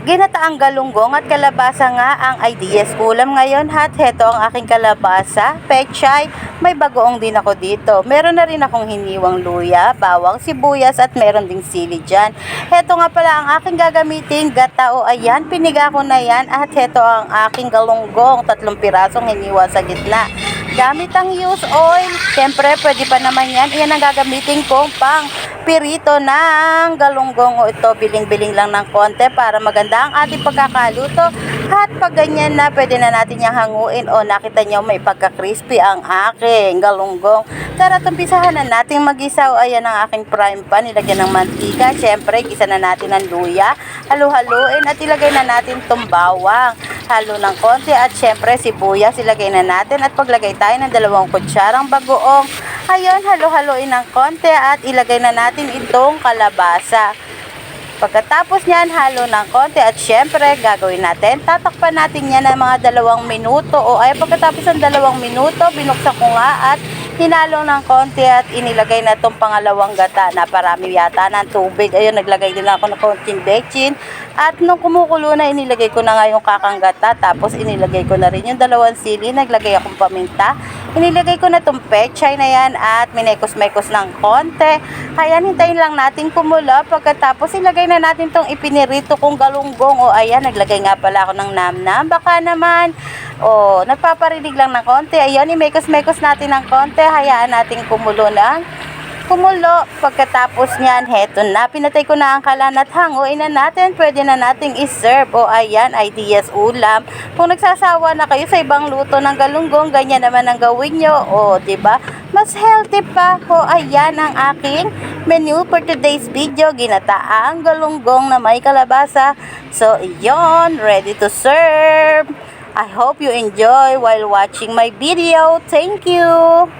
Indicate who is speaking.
Speaker 1: Ginataang galunggong at kalabasa nga ang ideas ulam ngayon hat. Heto ang aking kalabasa, pechay. May bagoong din ako dito. Meron na rin akong hiniwang luya, bawang, sibuyas at meron ding sili dyan. Heto nga pala ang aking gagamitin, gata o ayan, piniga ko na yan. At heto ang aking galunggong, tatlong pirasong hiniwa sa gitna. Gamit ang use oil. Siyempre, pwede pa naman yan. Iyan ang gagamitin kong pang pirito ng galunggong. O ito biling-biling lang ng konti para maganda ang ating pagkakaluto. At pag ganyan na pwede na natin yung hanguin. O nakita nyo may pagka-crispy ang aking galunggong. Tara tumpisahan na natin mag-isa o ayan ang aking prime pan. Nilagyan ng mantika. Syempre gisa na natin ang luya. Halu-haluin at ilagay na natin tong bawang halo ng konti at syempre sibuyas ilagay na natin at paglagay tayo ng dalawang kutsarang bagoong Ayun, halo-haloin ng konti at ilagay na natin itong kalabasa. Pagkatapos niyan, halo ng konti at syempre gagawin natin, tatakpan natin yan ng mga dalawang minuto o ay pagkatapos ng dalawang minuto, binuksan ko nga at hinalo ng konti at inilagay na itong pangalawang gata na parami yata ng tubig. Ayun, naglagay din ako ng konting bechin at nung kumukulo na, inilagay ko na nga yung kakang gata tapos inilagay ko na rin yung dalawang sili, naglagay akong paminta. Inilagay ko na itong pechay na yan at minekos-mekos ng konti. Ayan, hintayin lang natin kumulo. Pagkatapos, ilagay na natin itong ipinirito kong galunggong. O ayan, naglagay nga pala ako ng namnam. Baka naman, o nagpaparinig lang ng konti. Ayan, imekos-mekos natin ng konti. Hayaan natin kumulo lang. Kumulo. Pagkatapos niyan, heto na. Pinatay ko na ang kalan at hanguin na natin. Pwede na nating iserve. O ayan, ideas ulam. Kung nagsasawa na kayo sa ibang luto ng galunggong, ganyan naman ang gawin nyo. O, ba? Mas healthy pa. O ayan ang aking menu for today's video. Ginataang galunggong na may kalabasa. So, iyon. Ready to serve. I hope you enjoy while watching my video. Thank you!